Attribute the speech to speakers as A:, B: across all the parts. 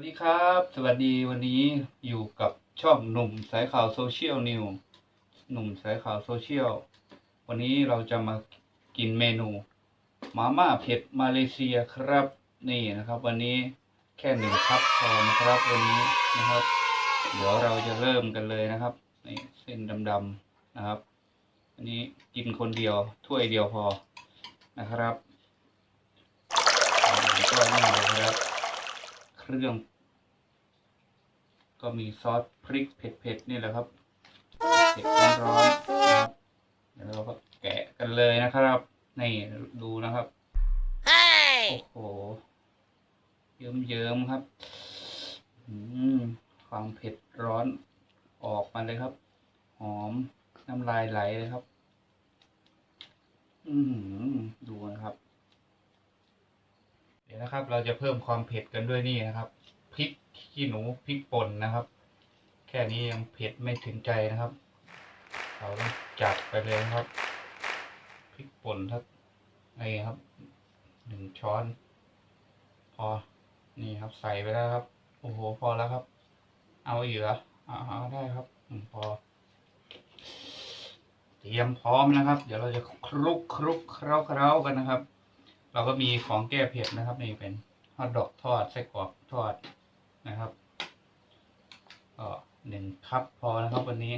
A: วัสดีครับ สวัสดีวันนี้อยู่กับช่องหนุ่มสายข่าวโซเชียลนิวหนุ่มสายข่าวโซเชียลวันนี้เราจะมากินเมนูมาม่าเผ็ดมาเลเซียครับนี่นะครับ วันนี้แค่หนึ่งคัพพอนะครับวันนี้นะครับ เดี๋ยวเราจะเริ่มกันเลยนะครับนี่เส้นดำๆนะครับ อันนี้กินคนเดียวถ้วยเดียวพอนะครับก็นี่เลยครับ เครื่อง ก็มีซอสพริกเผ็ดๆนี่แหละครับเผ็ดร้อนๆนะครับเดี๋ยวเราก็แกะกันเลยนะครับ นี่ดูนะครับโอ้โหเยิ้มๆครับอืมความเผ็ดร้อนออกมาเลยครับ หอมน้ำลายไหลเลยครับ อืมดูนะครับ เดี๋ยวนะครับ เราจะเพิ่มความเผ็ดกันด้วยนี่นะครับพริก ขี้หนูพริกป่นนะครับ แค่นี้ยังเผ็ดไม่ถึงใจนะครับเราต้องจัดไปเลยนะครับพริกป่นครับนี่ครับหนึ่งช้อน พอนี่ครับใส่ไปแล้วครับ โอ้โหพอแล้วครับ เอาอีกเหรอเอาได้ครับพอเตรียมพร้อมนะครับ เดี๋ยวเราจะคลุกคลุกเคล้าเคล้ากันนะครับ เราก็มีของแก้เผ็ดนะครับนี่เป็นฮอทดอกทอดไส้กรอกทอด นะครับก็หนึ่งคัพพอนะครับวันนี้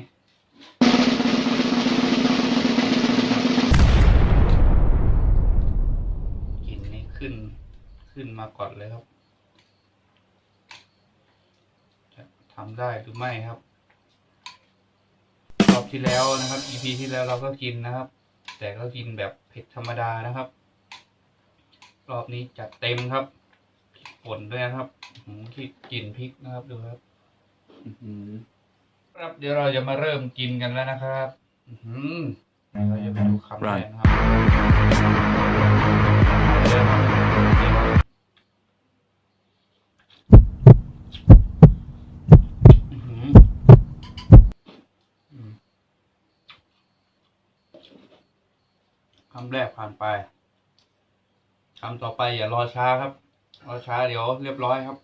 A: กลิ่นนี้ขึ้นขึ้นมาก่อนเลยครับ จะทำได้หรือไม่ครับรอบที่แล้วนะครับ EP ที่แล้วเราก็กินนะครับ แต่ก็กินแบบเผ็ดธรรมดานะครับ รอบนี้จัดเต็มครับพริกป่นด้วยนะครับ หือที่กลิ่นพริกนะครับดูครับอื้อหือครับเดี๋ยวเราจะมาเริ่มกินกันแล้วนะครับ อื้อหือเราจะไปดูคำแรกนะครับเริ่มอื้อหืออืมคำแรกผ่านไปคำต่อไปอย่ารอช้าครับ รอาช้าเดี๋ยวเรียบร้อยครับ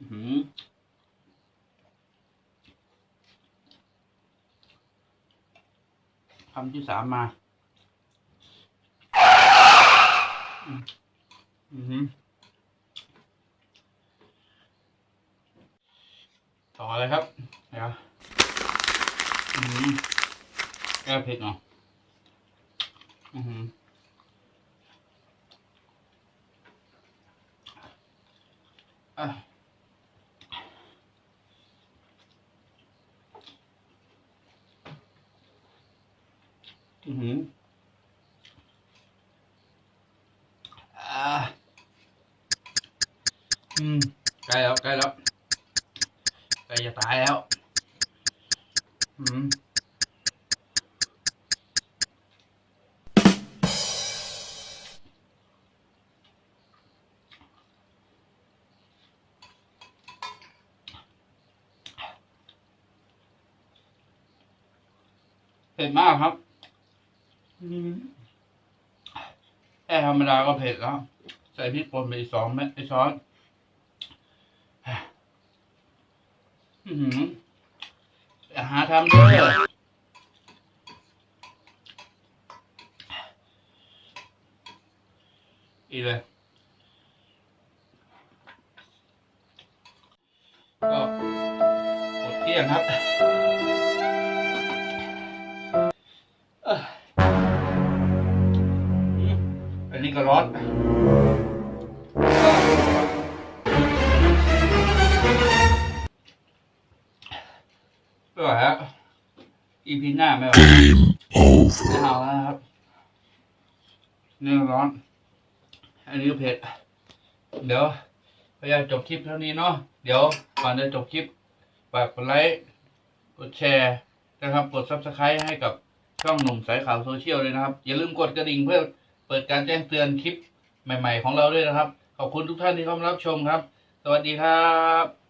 A: อืมคำที่สามมา อืมต่อเลยครับ เดี๋ยวอือหือแก้เผ็ดหน่อยอือหืออะอือหืออ่าอืม ใกล้แล้วใกล้แล้วใเผ็ดมากครับแค่ธรรมดาก็เผ็ดแล้ว ใส่พริกป่นไปอีกสองเม็ดไอช้อนอือหืออย่าทำด้วยอีเลยก็หมดเที่ยงครับ ร้อนไม่ไหวแล้ว EP หน้าไม่ไหวไม่เอาแล้วนะครับนี่ร้อน อันนี้ก็เผ็ด เดี๋ยวพยายามจบคลิปเท่านี้เนาะ เดี๋ยวก่อนจะจบคลิปฝากกดไลค์ กดแชร์นะครับ กด subscribe ให้กับช่องหนุ่มสายข่าวโซเชียลเลยนะครับ อย่าลืมกดกระดิ่งเพื่อ เปิดการแจ้งเตือนคลิปใหม่ ๆ ของเราด้วยนะครับ ขอบคุณทุกท่านที่เข้ามารับชมครับ สวัสดีครับ